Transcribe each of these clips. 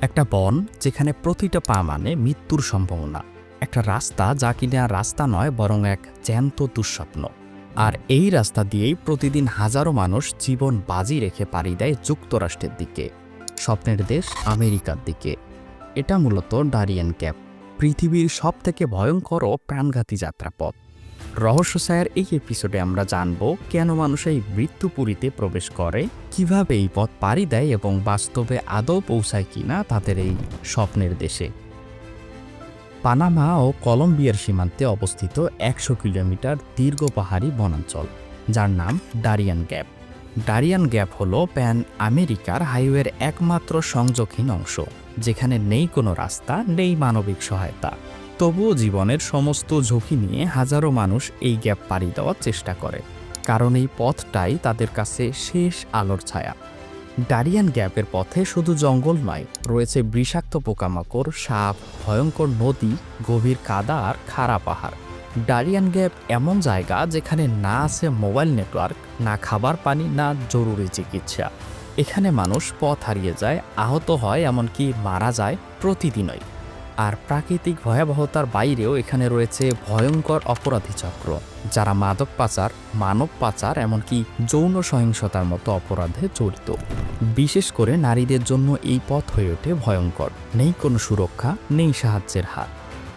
একটা বন যেখানে প্রতিটা পা মানে মৃত্যুর সম্ভাবনা। একটা রাস্তা যা কিনা রাস্তা নয়, বরং এক জ্যান্ত দুঃস্বপ্ন। আর এই রাস্তা দিয়েই প্রতিদিন হাজারো মানুষ জীবন বাজি রেখে পাড়ি দেয় যুক্তরাষ্ট্রের দিকে। স্বপ্নের দেশ আমেরিকার দিকে। এটা মূলত ডারিয়ান ক্যাপ। পৃথিবীর সবথেকে ভয়ঙ্কর ও প্রাণঘাতী যাত্রাপথ। রহস্যসায়ের এই এপিসোডে আমরা জানব কেন মানুষ এই মৃত্যুপুরীতে প্রবেশ করে, কীভাবে এই পথ পাড়ি দেয় এবং বাস্তবে আদৌ পৌঁছায় কিনা তাদের এই স্বপ্নের দেশে। পানামা ও কলম্বিয়ার সীমান্তে অবস্থিত একশো কিলোমিটার দীর্ঘ পাহাড়ি বনাঞ্চল, যার নাম ডারিয়ান গ্যাপ। ডারিয়ান গ্যাপ হল প্যান আমেরিকার হাইওয়ের একমাত্র সংযোগহীন অংশ, যেখানে নেই কোনো রাস্তা, নেই মানবিক সহায়তা। তবুও জীবনের সমস্ত ঝুঁকি নিয়ে হাজারো মানুষ এই গ্যাপ পাড়ি দেওয়ার চেষ্টা করে, কারণ এই পথটাই তাদের কাছে শেষ আলোর ছায়া। ডারিয়ান গ্যাপের পথে শুধু জঙ্গল নয়, রয়েছে বিষাক্ত পোকামাকড়, সাপ, ভয়ঙ্কর নদী, গভীর কাদা আর খাড়া পাহাড়। ডারিয়ান গ্যাপ এমন জায়গা যেখানে না আছে মোবাইল নেটওয়ার্ক, না খাবার পানি, না জরুরি চিকিৎসা। এখানে মানুষ পথ হারিয়ে যায়, আহত হয় এমনকি মারা যায় প্রতিদিনই। আর প্রাকৃতিক ভয়াবহতার বাইরেও এখানে রয়েছে ভয়ঙ্কর অপরাধী চক্র, যারা মাদক পাচার, মানব পাচার, এমনকি যৌন সহিংসতার মতো অপরাধে জড়িত। বিশেষ করে নারীদের জন্য এই পথ হয়ে ওঠে ভয়ঙ্কর। নেই কোনো সুরক্ষা, নেই সাহায্যের হাত।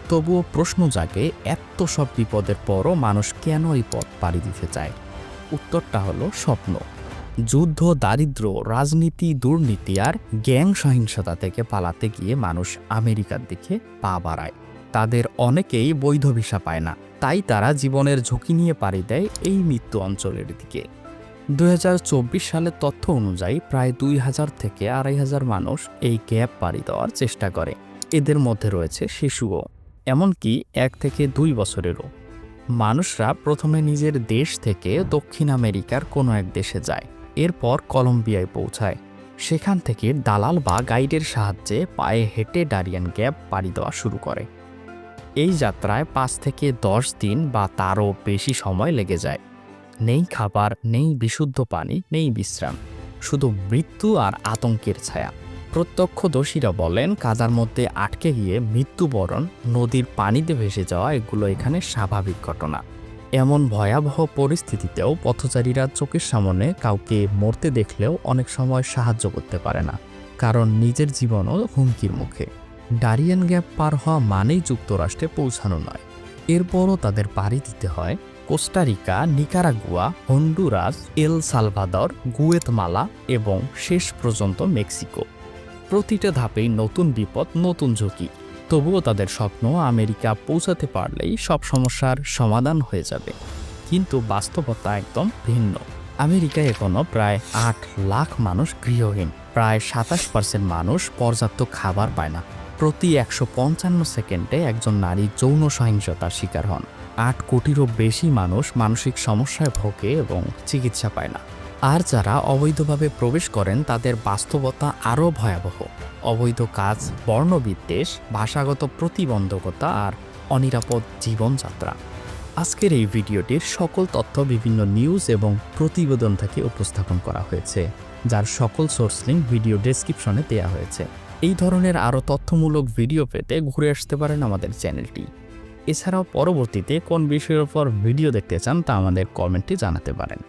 তবুও প্রশ্ন জাগে, এত সব বিপদের পরও মানুষ কেন এই পথ পাড়ি দিতে চায়? উত্তরটা হলো স্বপ্ন। যুদ্ধ দারিদ্র রাজনীতি, দুর্নীতি আর গ্যাং সহিংসতা থেকে পালাতে গিয়ে মানুষ আমেরিকার দিকে পা বাড়ায়। তাদের অনেকেই বৈধ ভিসা পায় না। তাই তারা জীবনের ঝুঁকি নিয়ে পাড়ি দেয় এই মৃত্যু অঞ্চলের দিকে। দু হাজার চব্বিশ সালের তথ্য অনুযায়ী প্রায় দুই হাজার থেকে আড়াই হাজার মানুষ এই গ্যাপ পাড়ি দেওয়ার চেষ্টা করে। এদের মধ্যে রয়েছে শিশুও, এমনকি এক থেকে দুই বছরেরও। মানুষরা প্রথমে নিজের দেশ থেকে দক্ষিণ আমেরিকার কোনো এক দেশে যায়। এরপর কলম্বিয়ায় পৌঁছায়। সেখান থেকে দালাল বা গাইডের সাহায্যে পায়ে হেঁটে ডারিয়ান গ্যাপ পাড়ি দেওয়া শুরু করে। এই যাত্রায় পাঁচ থেকে দশ দিন বা তারও বেশি সময় লেগে যায়। নেই খাবার, নেই বিশুদ্ধ পানি, নেই বিশ্রাম। শুধু মৃত্যু আর আতঙ্কের ছায়া। প্রত্যক্ষদর্শীরা বলেন, কাদার মধ্যে আটকে গিয়ে মৃত্যুবরণ, নদীর পানিতে ভেসে যাওয়া এগুলো এখানে স্বাভাবিক ঘটনা। এমন ভয়াবহ পরিস্থিতিতেও পথচারীরা চোখের সামনে কাউকে মরতে দেখলেও অনেক সময় সাহায্য করতে পারে না, কারণ নিজের জীবনও হুমকির মুখে। ডারিয়ান গ্যাপ পার হওয়া মানেই যুক্তরাষ্ট্রে পৌঁছানো নয়। এরপরও তাদের পাড়ি দিতে হয় Costa Rica, Nicaragua, Honduras, El Salvador, Guatemala এবং শেষ পর্যন্ত মেক্সিকো। প্রতিটা ধাপেই নতুন বিপদ, নতুন ঝুঁকি। তবুও তাদের স্বপ্ন আমেরিকা পৌঁছাতে পারলেই সব সমস্যার সমাধান হয়ে যাবে। কিন্তু বাস্তবতা একদম ভিন্ন। আমেরিকায় এখনও প্রায় আট লাখ মানুষ গৃহহীন। প্রায় সাতাশ পার্সেন্ট মানুষ পর্যাপ্ত খাবার পায় না। প্রতি একশো পঞ্চান্ন সেকেন্ডে একজন নারী যৌন সহিংসতার শিকার হন। আট কোটিরও বেশি মানুষ মানসিক সমস্যায় ভোগে এবং চিকিৎসা পায় না। আর যারা অবৈধভাবে প্রবেশ করেন, তাদের বাস্তবতা আরও ভয়াবহ। অবৈধ কাজ, বর্ণবিদ্বেষ, ভাষাগত প্রতিবন্ধকতা আর অনিরাপদ জীবনযাত্রা। আজকের এই ভিডিওটির সকল তথ্য বিভিন্ন নিউজ এবং প্রতিবেদন থেকে উপস্থাপন করা হয়েছে, যার সকল সোর্স লিঙ্ক ভিডিও ডেসক্রিপশনে দেওয়া হয়েছে। এই ধরনের আরও তথ্যমূলক ভিডিও পেতে ঘুরে আসতে পারেন আমাদের চ্যানেলটি। এছাড়াও পরবর্তীতে কোন বিষয়ের উপর ভিডিও দেখতে চান তা আমাদের কমেন্টে জানাতে পারেন।